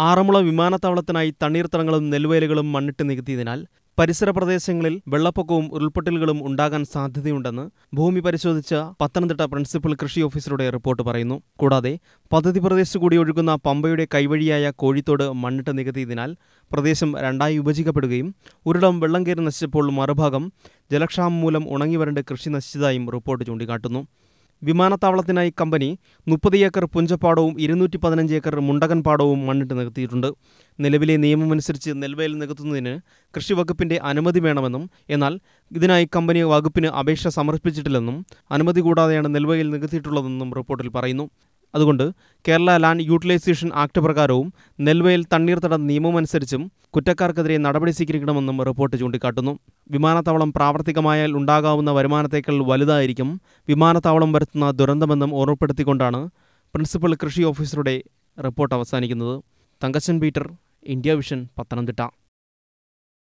ആറന്മുള വിമാനത്താവളത്തിനായി തണ്ണീർത്തടങ്ങളും നെൽവയലുകളും മണ്ണിട്ട് നികത്തിയതിനാൽ പരിസര പ്രദേശങ്ങളിൽ വെള്ളപ്പൊക്കവും ഉരുൾപൊട്ടലുകളും ഉണ്ടാകാൻ സാധ്യതയുണ്ടെന്ന് ഭൂമി പരിശോധിച്ച പത്തനംതിട്ട പ്രിൻസിപ്പൽ കൃഷി ഓഫീസറുടെ റിപ്പോർട്ട് പറയുന്നു. കൂടാതെ പദ്ധതി പ്രദേശത്തു കൂടി ഒഴുകുന്ന പമ്പയുടെ കൈവഴിയായ കോഴിത്തോട് മണ്ണിട്ട് നികത്തിയതിനാൽ പ്രദേശം രണ്ടായി വിഭജിക്കപ്പെടുകയും ഒരിടം വെള്ളം കയറി നശിച്ചപ്പോൾ മറുഭാഗം ജലക്ഷാമം മൂലം ഉണങ്ങി വരണ്ട് കൃഷി നശിച്ചതായും റിപ്പോർട്ട് ചൂണ്ടിക്കാട്ടുന്നു. വിമാനത്താവളത്തിനായി കമ്പനി മുപ്പത് ഏക്കർ പുഞ്ചപ്പാടവും ഇരുന്നൂറ്റി പതിനഞ്ച് ഏക്കർ മുണ്ടകൻ പാടവും മണ്ണിട്ട് നികത്തിയിട്ടുണ്ട്. നിലവിലെ നിയമമനുസരിച്ച് നെൽവയൽ നികത്തുന്നതിന് കൃഷി വകുപ്പിന്റെ അനുമതി വേണമെന്നും എന്നാൽ ഇതിനായി കമ്പനി വകുപ്പിന് അപേക്ഷ സമർപ്പിച്ചിട്ടില്ലെന്നും അനുമതി കൂടാതെയാണ് നെൽവയൽ നികത്തിയിട്ടുള്ളതെന്നും റിപ്പോർട്ടിൽ പറയുന്നു. അതുകൊണ്ട് കേരള ലാൻഡ് യൂട്ടിലൈസേഷൻ ആക്ട് പ്രകാരവും നെൽവയൽ തണ്ണീർത്തട നിയമമനുസരിച്ചും കുറ്റക്കാർക്കെതിരെ നടപടി സ്വീകരിക്കണമെന്നും റിപ്പോർട്ട് ചൂണ്ടിക്കാട്ടുന്നു. വിമാനത്താവളം പ്രാവർത്തികമായാൽ ഉണ്ടാകാവുന്ന വരുമാനത്തേക്കാൾ വലുതായിരിക്കും വിമാനത്താവളം വരുത്തുന്ന ദുരന്തമെന്നും ഓർമ്മപ്പെടുത്തിക്കൊണ്ടാണ് പ്രിൻസിപ്പൽ കൃഷി ഓഫീസറുടെ റിപ്പോർട്ട് അവസാനിക്കുന്നത്. Thankachan Peter India Vision Pathanamthitta.